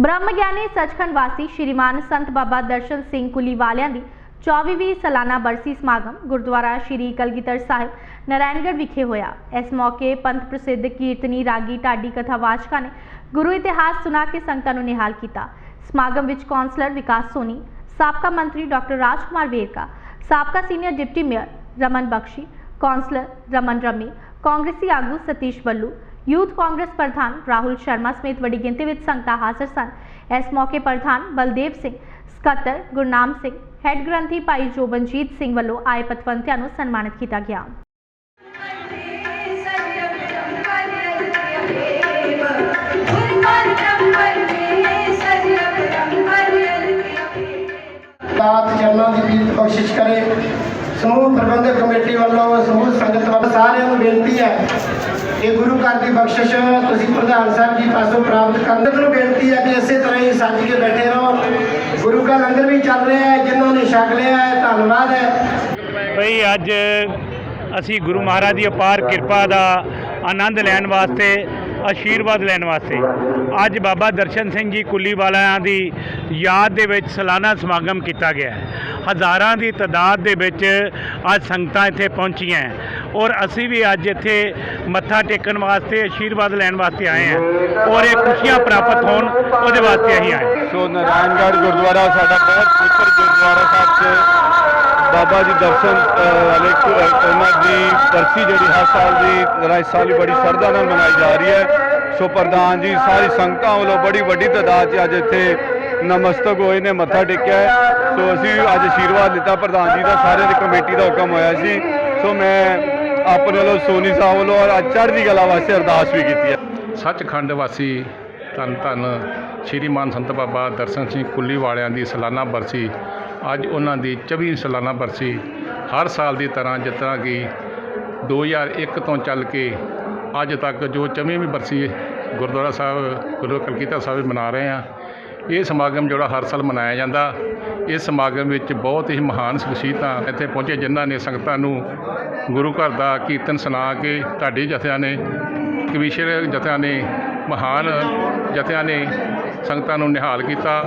ਬ੍ਰਹਮ ਗਿਆਨੀ ਸੱਚਖੰਡ ਵਾਸੀ ਸ਼੍ਰੀਮਾਨ ਸੰਤ ਬਾਬਾ ਦਰਸ਼ਨ ਸਿੰਘ ਕੁਲੀ ਵਾਲਿਆਂ ਦੀ 24ਵੀਂ ਸਾਲਾਨਾ ਬਰਸੀ ਸਮਾਗਮ ਗੁਰਦੁਆਰਾ ਸ਼੍ਰੀ ਕਲਗੀਧਰ ਸਾਹਿਬ ਨਾਰਾਇਣਗੜ੍ਹ ਵਿਖੇ ਹੋਇਆ। ਇਸ ਮੌਕੇ ਪੰਥ ਪ੍ਰਸਿੱਧ ਕੀਰਤਨੀ ਰਾਗੀ ਢਾਡੀ ਕਥਾਵਾਚਕਾਂ ਨੇ ਗੁਰੂ ਇਤਿਹਾਸ ਸੁਣਾ ਕੇ ਸੰਗਤਾਂ ਨੂੰ ਨਿਹਾਲ ਕੀਤਾ। ਸਮਾਗਮ ਵਿੱਚ ਕੌਂਸਲਰ ਵਿਕਾਸ ਸੋਨੀ, ਸਾਬਕਾ ਮੰਤਰੀ ਡਾਕਟਰ ਰਾਜ ਕੁਮਾਰ ਵੇਰਕਾ, ਸਾਬਕਾ senior deputy mayor Raman Bakshi, councillor Raman Rami, ਕਾਂਗਰਸੀ ਆਗੂ ਸਤੀਸ਼ ਬੱਲੂ ਯੂਥ ਕਾਂਗਰਸ ਪ੍ਰਧਾਨ ਰਾਹੁਲ ਸ਼ਰਮਾ ਸਮੇਤ ਵੱਡੀ ਗਿਣਤੀ ਵਿੱਚ ਸੰਗਤਾਂ ਹਾਜ਼ਰ ਸਨ। ਇਸ ਮੌਕੇ ਪ੍ਰਧਾਨ ਬਲਦੇਵ ਸਿੰਘ, ਸਕੱਤਰ ਗੁਰਨਾਮ ਸਿੰਘ, ਹੈੱਡ ਗ੍ਰੰਥੀ ਭਾਈ ਜੋਬਨਜੀਤ ਸਿੰਘ ਵੱਲੋਂ ਆਏ ਪਤਵੰਤਿਆਂ ਨੂੰ ਸਨਮਾਨਿਤ ਕੀਤਾ ਗਿਆ। ਦਾਤ ਚਰਨਾਂ ਦੀ ਬਖਸ਼ਿਸ਼ ਕਰੇ। ਸਮੂਹ ਪ੍ਰਬੰਧਕ ਕਮੇਟੀ ਵੱਲੋਂ, ਸਮੂਹ ਸੰਗਤ ਵੱਲੋਂ ਸਾਰਿਆਂ ਨੂੰ ਬੇਨਤੀ ਹੈ ਕਿ ਗੁਰੂ ਘਰ ਦੀ ਬਖਸ਼ਿਸ਼ ਤੁਸੀਂ ਪ੍ਰਧਾਨ ਸਾਹਿਬ ਜੀ ਪਾਸੋਂ ਪ੍ਰਾਪਤ ਕਰਨ ਨੂੰ ਬੇਨਤੀ ਹੈ ਕਿ ਇਸੇ ਤਰ੍ਹਾਂ ਹੀ ਸੱਜ ਕੇ ਬੈਠੇ ਰਹੋ। ਗੁਰੂ ਦਾ ਲੰਗਰ ਵੀ ਚੱਲ ਰਿਹਾ ਹੈ, ਜਿਨ੍ਹਾਂ ਨੇ ਛਕ ਲਿਆ ਹੈ, ਧੰਨਵਾਦ ਹੈ। ਭਈ ਅੱਜ ਅਸੀਂ ਗੁਰੂ ਮਹਾਰਾਜ ਦੀ ਅਪਾਰ ਕਿਰਪਾ ਦਾ ਆਨੰਦ ਲੈਣ ਵਾਸਤੇ ਆਸ਼ੀਰਵਾਦ ਲੈਣ ਵਾਸਤੇ ਅੱਜ ਬਾਬਾ ਦਰਸ਼ਨ ਸਿੰਘ ਜੀ ਕੁੱਲੀ ਵਾਲਿਆਂ ਦੀ ਯਾਦ ਦੇ ਵਿੱਚ ਸਾਲਾਨਾ ਸਮਾਗਮ ਕੀਤਾ ਗਿਆ ਹੈ ਹਜ਼ਾਰਾਂ ਦੀ ਤਾਦਾਦ ਦੇ ਵਿੱਚ ਅੱਜ ਸੰਗਤਾਂ ਇੱਥੇ ਪਹੁੰਚੀਆਂ ਹੈ ਔਰ ਅਸੀਂ ਵੀ ਅੱਜ ਇੱਥੇ ਮੱਥਾ ਟੇਕਣ ਵਾਸਤੇ, ਆਸ਼ੀਰਵਾਦ ਲੈਣ ਵਾਸਤੇ ਆਏ ਹਾਂ ਔਰ ਇਹ ਖੁਸ਼ੀਆਂ ਪ੍ਰਾਪਤ ਹੋਣ ਉਹਦੇ ਵਾਸਤੇ ਅਸੀਂ ਆਏ ਹਾਂ। ਸੋ ਨਾਰਾਇਣਗੜ੍ਹ ਗੁਰਦੁਆਰਾ ਸਾਡਾ ਬਹੁਤ ਪਵਿੱਤਰ ਗੁਰਦੁਆਰਾ ਸਾਹਿਬ 'ਚ ਬਾਬਾ ਜੀ ਦਰਸ਼ਨ ਵਾਲੇ ਉਹਨਾਂ ਦੀ ਬਰਸੀ ਜਿਹੜੀ ਹਰ ਸਾਲ ਦੀ ਤਰ੍ਹਾਂ ਇਸ ਬੜੀ ਸ਼ਰਧਾ ਨਾਲ ਮਨਾਈ ਜਾ ਰਹੀ ਹੈ। ਸੋ ਪ੍ਰਧਾਨ ਜੀ, ਸਾਰੀ ਸੰਗਤਾਂ ਵੱਲੋਂ ਬੜੀ ਵੱਡੀ ਤਾਦਾਦ 'ਚ ਅੱਜ ਇੱਥੇ ਨਮਸਤਕ ਹੋਏ ਨੇ, ਮੱਥਾ ਟੇਕਿਆ ਸੋ ਅਸੀਂ ਅੱਜ ਆਸ਼ੀਰਵਾਦ ਲਿੱਤਾ ਪ੍ਰਧਾਨ ਜੀ ਦਾ, ਸਾਰਿਆਂ ਦੀ ਕਮੇਟੀ ਦਾ ਹੁਕਮ ਹੋਇਆ ਸੀ। ਸੋ ਮੈਂ ਆਪਣੇ ਵੱਲੋਂ ਸੋਨੀ ਸਾਹਿਬ ਵੱਲੋਂ ਔਰ ਅੱਜ ਚੜ੍ਹਦੀ ਕਲਾ ਵਾਸਤੇ ਅਰਦਾਸ ਵੀ ਕੀਤੀ ਹੈ। ਸੱਚਖੰਡ ਵਾਸੀ ਧੰਨ ਧੰਨ, ਸ਼੍ਰੀ ਮਾਨ ਸੰਤ ਬਾਬਾ ਦਰਸ਼ਨ ਸਿੰਘ ਕੁੱਲੀ ਵਾਲਿਆਂ ਦੀ ਸਾਲਾਨਾ ਬਰਸੀ ਅੱਜ ਉਹਨਾਂ ਦੀ 24ਵੀਂ ਸਾਲਾਨਾ ਬਰਸੀ ਹਰ ਸਾਲ ਦੀ ਤਰ੍ਹਾਂ ਜਿਸ ਤਰ੍ਹਾਂ ਕਿ 2001 ਤੋਂ ਚੱਲ ਕੇ ਅੱਜ ਤੱਕ ਜੋ 24ਵੀਂ ਬਰਸੀ ਗੁਰਦੁਆਰਾ ਸਾਹਿਬ, ਗੁਰੂ ਕਲਗੀਧਰ ਸਾਹਿਬ ਮਨਾ ਰਹੇ ਆ ਇਹ ਸਮਾਗਮ ਜਿਹੜਾ ਹਰ ਸਾਲ ਮਨਾਇਆ ਜਾਂਦਾ, ਇਸ ਸਮਾਗਮ ਵਿੱਚ ਬਹੁਤ ਹੀ ਮਹਾਨ ਸ਼ਖਸੀਅਤਾਂ ਇੱਥੇ ਪਹੁੰਚੇ, ਜਿਨ੍ਹਾਂ ਨੇ ਸੰਗਤਾਂ ਨੂੰ ਗੁਰੂ ਘਰ ਦਾ ਕੀਰਤਨ ਸੁਣਾ ਕੇ ਢਾਡੀ ਜਥਿਆਂ ਨੇ, ਕਵੀਸ਼ਰ ਜਥਿਆਂ ਨੇ, ਮਹਾਨ ਜਥਿਆਂ ਨੇ ਸੰਗਤਾਂ ਨੂੰ ਨਿਹਾਲ ਕੀਤਾ।